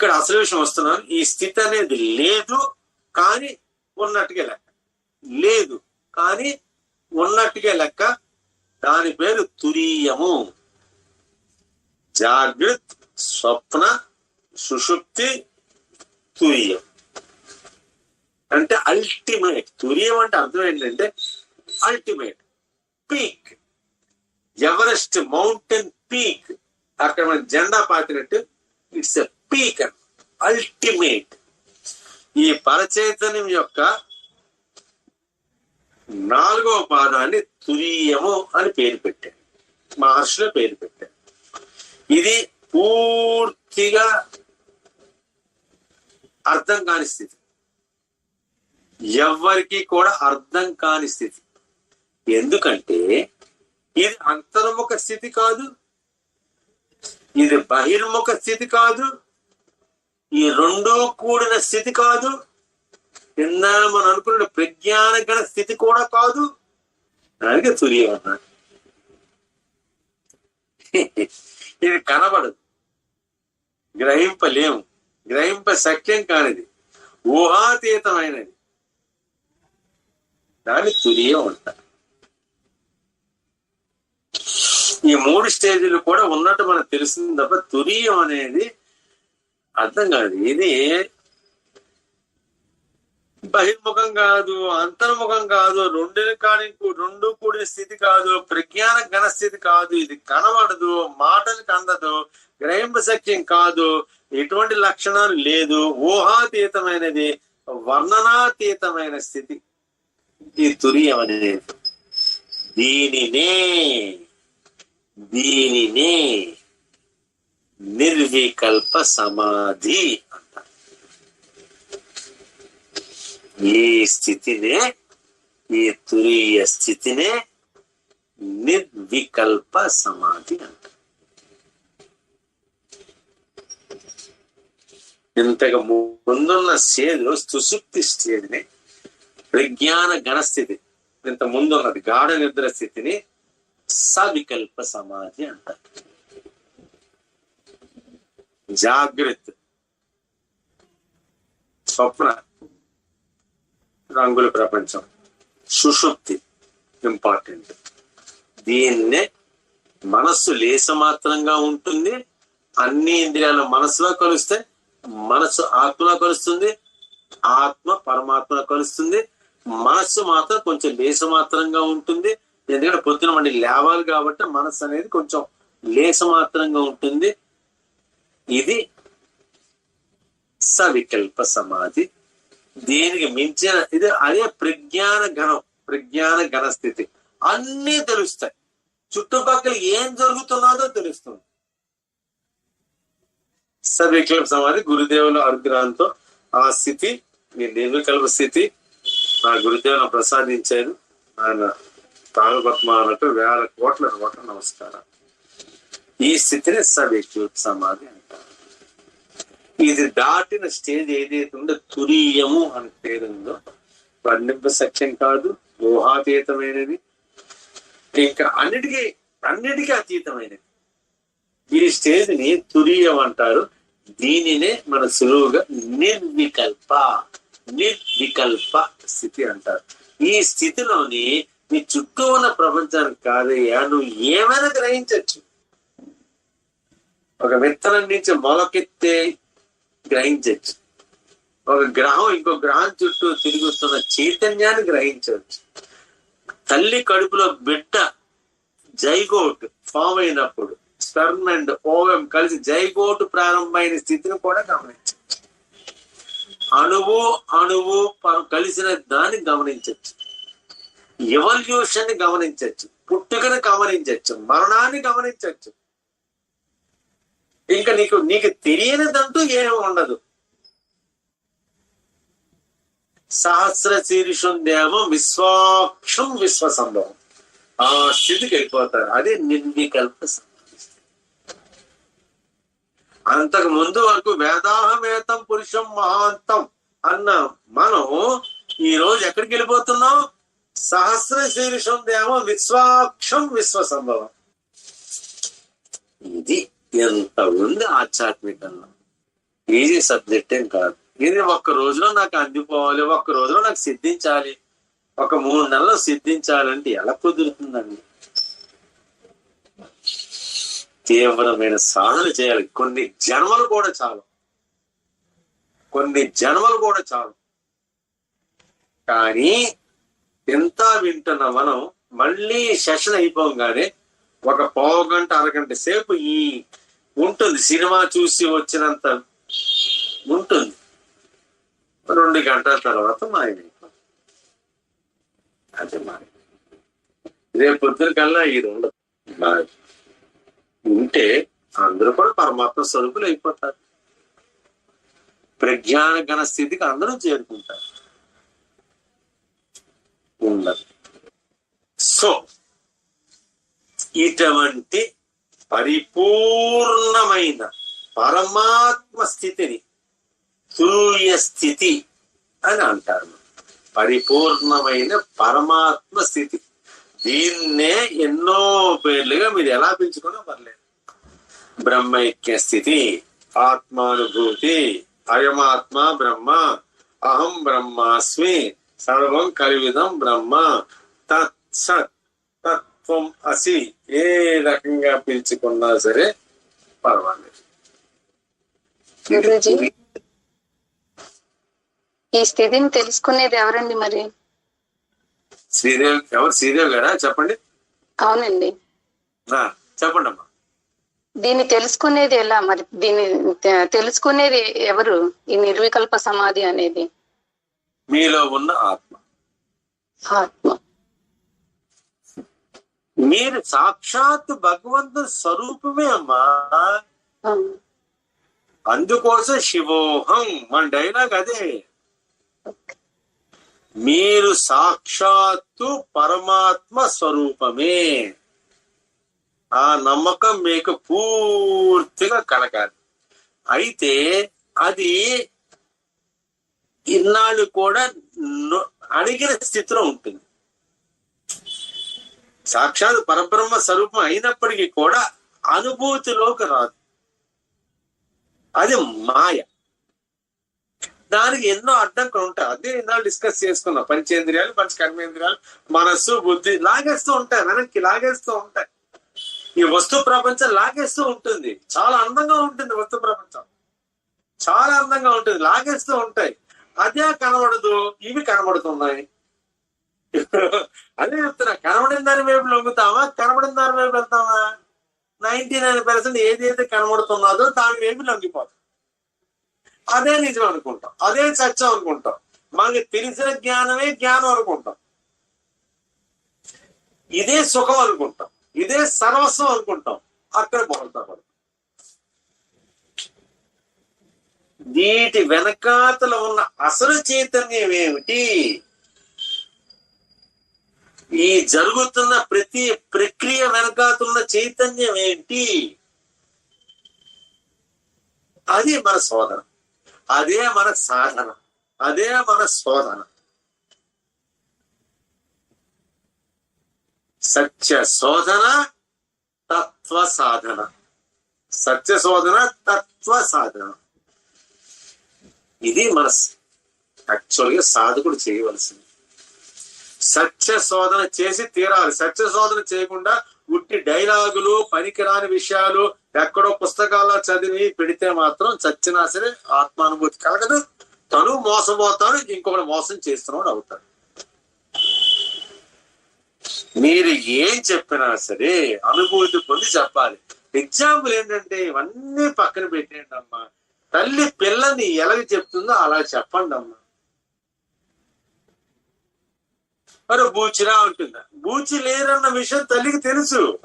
ఇక్కడ అసలు విషయం వస్తున్నాను ఈ స్థితి అనేది లేదు కానీ ఉన్నట్టుగా లెక్క. లేదు కానీ ఉన్నట్టుగా లెక్క. దాని పేరు తురీయము. జాగ్రత్ స్వప్న సుషుప్తి తురియం. అంటే అల్టిమేట్ తురియం అంటే అర్థం ఏంటంటే ultimate peak Everest mountain peak అక్కడ మనం జెండా పాతినట్టు ఇట్స్ ఎ పీక్ అల్టిమేట్ ఈ పరచైతన్యం యొక్క నాలుగవ పాదాన్ని తురీయము అని పేరు పెట్టారు. మహర్షుల పేరు పెట్టారు. ఇది పూర్తిగా అర్థం కాని స్థితి. ఎవ్వరికి కూడా అర్థం కాని స్థితి. ఎందుకంటే ఇది అంతర్ముఖ స్థితి కాదు. ఇది బహిర్ముఖ స్థితి కాదు. ఈ రెండూ కూడిన స్థితి కాదు. కింద మనం అనుకున్న ప్రజ్ఞాన గణ స్థితి కూడా కాదు. దానికి తురియం అన్నాడు ఇది కనబడదు. గ్రహింపలేము. గ్రహింప సఖ్యం కానిది. ఊహాతీతమైనది. దాన్ని తురియం అంటారు ఈ మూడు స్టేజీలు కూడా ఉన్నట్టు మనకు తెలిసింది తప్ప తురియం అనేది అర్థం కాదు. ఇది బహిర్ముఖం కాదు అంతర్ముఖం కాదు రెండు కాని రెండు కూడిన స్థితి కాదు ప్రజ్ఞాన ఘన స్థితి కాదు. ఇది కనబడదు మాటలకు అందదు గ్రహింప సత్యం కాదు ఎటువంటి లక్షణాలు లేదు. ఊహాతీతమైనది వర్ణనాతీతమైన స్థితి. ఈ తురియం అనేది. దీనినే దీనినే నిర్వికల్ప సమాధి అంటారు ఈ స్థితినే ఈ తురీయ స్థితినే నిర్వికల్ప సమాధి అంటారు ఇంతకు ముందున్న స్టేజ్ సుసుప్తి స్టేజ్ని ప్రజ్ఞాన గణస్థితి ఇంత ముందున్నది గాఢ నిద్ర స్థితిని సవికల్ప సమాధి అంటారు జాగ్రత్త. స్వప్న. రంగుల ప్రపంచం. సుషుప్తి. ఇంపార్టెంట్. దీన్నే మనస్సు లేసమాత్రంగా ఉంటుంది. అన్ని ఇంద్రియాలు మనసులో కలుస్తే మనసు ఆత్మలో కలుస్తుంది. ఆత్మ పరమాత్మలో కలుస్తుంది. మనస్సు మాత్రం కొంచెం లేసమాత్రంగా ఉంటుంది. ఎందుకంటే పొద్దున మళ్ళీ లేవాలి కాబట్టి మనస్సు అనేది కొంచెం లేసమాత్రంగా ఉంటుంది. ఇది సవికల్ప సమాధి. దీనికి మించిన ఇది అదే ప్రజ్ఞాన గణం ప్రజ్ఞాన గణ స్థితి. అన్నీ తెలుస్తాయి. చుట్టుపక్కల ఏం జరుగుతున్నదో తెలుస్తుంది. సవికల్ప సమాధి గురుదేవుల అనుగ్రహంతో ఆ స్థితి మీ నిర్వికల్ప స్థితి నా గురుదేవులను ప్రసాదించారు ఆయన తానుపద్మ అన్నట్టు వేల కోట్ల కోట్ల నమస్కారం ఈ స్థితిని సవికల్ప సమాధి అంటారు. ఇది దాటిన స్టేజ్ ఏదైతే ఉందో తురీయము అని పేరుందో వర్ణింప సత్యం కాదు ఊహాతీతమైనది. ఇంకా అన్నిటికీ అన్నిటికీ అతీతమైనది. ఈ స్టేజ్ని తురీయం అంటారు. దీనినే మన సులువుగా నిర్వికల్ప నిర్వికల్ప స్థితి అంటారు. ఈ స్థితిలోని నీ చుట్టూ ఉన్న ప్రపంచానికి కాదయ్యా నువ్వు ఏమైనా గ్రహించవచ్చు ఒక విత్తనం నుంచి మొలకెత్తే గ్రహించవచ్చు ఒక గ్రహం ఇంకో గ్రహం చుట్టూ తిరుగుతున్న చైతన్యాన్ని గ్రహించవచ్చు. తల్లి కడుపులో బిడ్డ జైగోట్ ఫామ్ అయినప్పుడు స్పెర్మ్ అండ్ ఓవెం కలిసి జైగోట్ ప్రారంభమైన స్థితిని కూడా గమనించవచ్చు అణువు అణువు కలిసిన దాన్ని గమనించవచ్చు ఎవల్యూషన్ని గమనించవచ్చు పుట్టుకని గమనించవచ్చు మరణాన్ని గమనించవచ్చు ఇంకా నీకు నీకు తెలియనిదంటూ ఏమి ఉండదు. సహస్ర శీర్షుందేమో విశ్వాక్షం విశ్వ సంభవం ఆ స్థితికి వెళ్ళిపోతారు అదే నిర్వికల్ప అంతకు ముందు వరకు వేదాహమేతం పురుషం మహాంతం అన్న మనం ఈ రోజు ఎక్కడికి వెళ్ళిపోతున్నాం? సహస్ర శీర్షం దేమో విశ్వాక్షం విశ్వ సంభవం ఇది ఎంత ఉంది ఆధ్యాత్మికంలో ఈజీ సబ్జెక్ట్ ఏం కాదు. ఇది ఒక్క రోజులో నాకు అందిపోవాలి ఒక్క రోజులో నాకు సిద్ధించాలి ఒక మూడు నెలలు సిద్ధించాలంటే ఎలా కుదురుతుందండి? తీవ్రమైన సాధన చేయాలి. కొన్ని జన్మలు కూడా చాలు. కొన్ని జన్మలు కూడా చాలు. కానీ ఎంత వింటున్న మనం మళ్ళీ సెషన్ అయిపోగానే ఒక పావు గంట అరగంట సేపు ఈ ఉంటుంది. సినిమా చూసి వచ్చినంత ఉంటుంది. రెండు గంటల తర్వాత మాయమైపోతుంది. అదే మాయ. రేపు పొద్దున కల్లా ఇది ఉండదు. ఉంటే అందరూ కూడా పరమాత్మ స్వరూపులు అయిపోతారు. ప్రజ్ఞాన గణ స్థితికి అందరూ చేరుకుంటారు. ఉండదు. సో ఇటువంటి పరిపూర్ణమైన పరమాత్మ స్థితిని తుల్య స్థితి అని అంటారు. పరిపూర్ణమైన పరమాత్మ స్థితి. దీన్నే ఎన్నో పేర్లుగా మీరు ఎలా పెంచుకున్నా పర్లేదు. బ్రహ్మైక్య స్థితి ఆత్మానుభూతి అయమాత్మ బ్రహ్మ అహం బ్రహ్మాస్మి సర్వం కలివిదం బ్రహ్మ తత్సత్ తత్వం అసి ఏ రకంగా పిలుచుకున్నా సరే పర్వాలేదు. గురూజీ ఈ స్థితిని తెలుసుకునేది ఎవరండి మరి? శ్రీదేవ్ ఎవరు శ్రీదేవ్ గారా? చెప్పండి. అవునండి. చెప్పండి అమ్మా దీన్ని తెలుసుకునేది ఎలా మరి? దీన్ని తెలుసుకునేది ఎవరు? ఈ నిర్వికల్ప సమాధి అనేది. మీలో ఉన్న ఆత్మ. ఆత్మ. మీరు సాక్షాత్ భగవంతుని స్వరూపమే అమ్మా. అందుకోసం శివోహం మన డైలాగ్ అదే. మీరు సాక్షాత్తు పరమాత్మ స్వరూపమే. ఆ నమ్మకం మీకు పూర్తిగా కలగాలి. అయితే అది ఇన్నాళ్ళు కూడా అడిగిన స్థితిలో ఉంటుంది. సాక్షాత్ పరబ్రహ్మ స్వరూపం అయినప్పటికీ కూడా అనుభూతిలోకి రాదు. అది మాయ. దానికి ఎన్నో అడ్డంకులు ఉంటాయి. అదే ఇందాక డిస్కస్ చేసుకున్నాం. పంచేంద్రియాలు పంచ కర్మేంద్రియాలు మనస్సు బుద్ధి లాగేస్తూ ఉంటాయి. వెనక్కి లాగేస్తూ ఉంటాయి. ఈ వస్తు ప్రపంచం లాగేస్తూ ఉంటుంది. చాలా అందంగా ఉంటుంది వస్తు ప్రపంచం. చాలా అందంగా ఉంటుంది. లాగేస్తూ ఉంటాయి. అదే కనబడదు. ఇవి కనబడుతున్నాయి. అదే చెప్తున్నా కనబడిన దాని వైపు లొంగుతామా కనబడిన దాని వైపు వెళ్తామా నైన్టీ నైన్ పర్సెంట్ ఏదైతే కనబడుతున్నదో దాని వైపు లొంగిపోతాం అదే నిజం అనుకుంటాం అదే సత్యం అనుకుంటాం మనకి తెలిసిన జ్ఞానమే జ్ఞానం అనుకుంటాం ఇదే సుఖం అనుకుంటాం ఇదే సర్వస్వం అనుకుంటాం అక్కడ బాగుంటాం వీటి వెనకాతల ఉన్న అసలు చైతన్యం ఏమిటి? ఈ జరుగుతున్న ప్రతి ప్రక్రియ వెనకాతున్న చైతన్యం ఏంటి? అది మన శోధన. అదే మన సాధన. అదే మన శోధన. సత్య శోధన తత్వ సాధన. సత్య శోధన తత్వ సాధన. ఇది మన యాక్చువల్గా సాధకుడు చేయవలసింది. సత్య శోధన చేసి తీరాలి. సత్య శోధన చేయకుండా ఉట్టి డైలాగులు పనికిరాని విషయాలు ఎక్కడో పుస్తకాల్లో చదివి పెడితే మాత్రం చచ్చినా సరే ఆత్మానుభూతి కలగదు. తను మోసపోతాడు ఇంకొకటి మోసం చేస్తున్నాడు అవుతాడు. మీరు ఏం చెప్పినా సరే అనుభూతి పొంది చెప్పాలి. ఎగ్జాంపుల్ ఏంటంటే ఇవన్నీ పక్కన పెట్టేయండి అమ్మా తల్లి పిల్లని ఎలాగ చెప్తుందో అలా చెప్పండి అమ్మా మరి బూచిరా ఉంటుందా బూచి లేరన్న విషయం తల్లికి తెలుసు.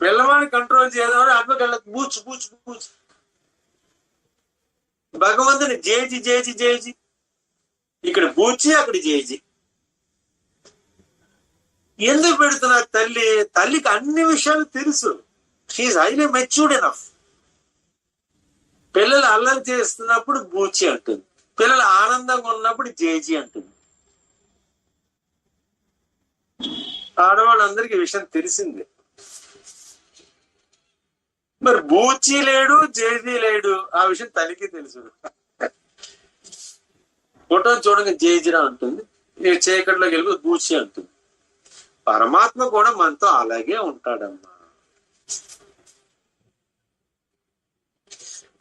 పిల్లవాడిని కంట్రోల్ చేద్దామని అమ్మకళ్ళకి బూచు బూచు బూచు. భగవంతుని జేజి జేజి జేజి. ఇక్కడ బూచి అక్కడ జేజి. ఎందుకు పెడుతున్నారు తల్లి? తల్లికి అన్ని విషయాలు తెలుసు. షీఈ్ హైలీ మెచ్యూర్డ్ ఎనఫ్ పిల్లలు అల్లరి చేస్తున్నప్పుడు బూచి అంటుంది. పిల్లలు ఆనందంగా ఉన్నప్పుడు జేజీ అంటుంది. ఆడవాళ్ళందరికీ విషయం తెలిసిందే. మరి బూచి లేడు జేజీ లేడు ఆ విషయం తనకి తెలుసు. ఫోటో చూడగా జేజిరా అంటుంది. ఈ చీకట్లోకి వెళ్ళి బూచి అంటుంది. పరమాత్మ కూడా మనతో అలాగే ఉంటాడమ్మా.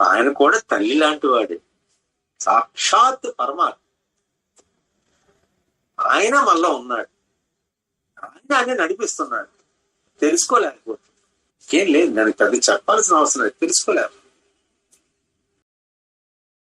ఆయన కూడా తల్లి లాంటి వాడే. సాక్షాత్ పరమాత్మ. ఆయన మళ్ళా ఉన్నాడు. ఆయన ఆయన నడిపిస్తున్నాడు. తెలుసుకోలేకపోతే ఏం లేదు దానికి పెద్ద చెప్పాల్సిన అవసరం లేదు. తెలుసుకోలేకపోతే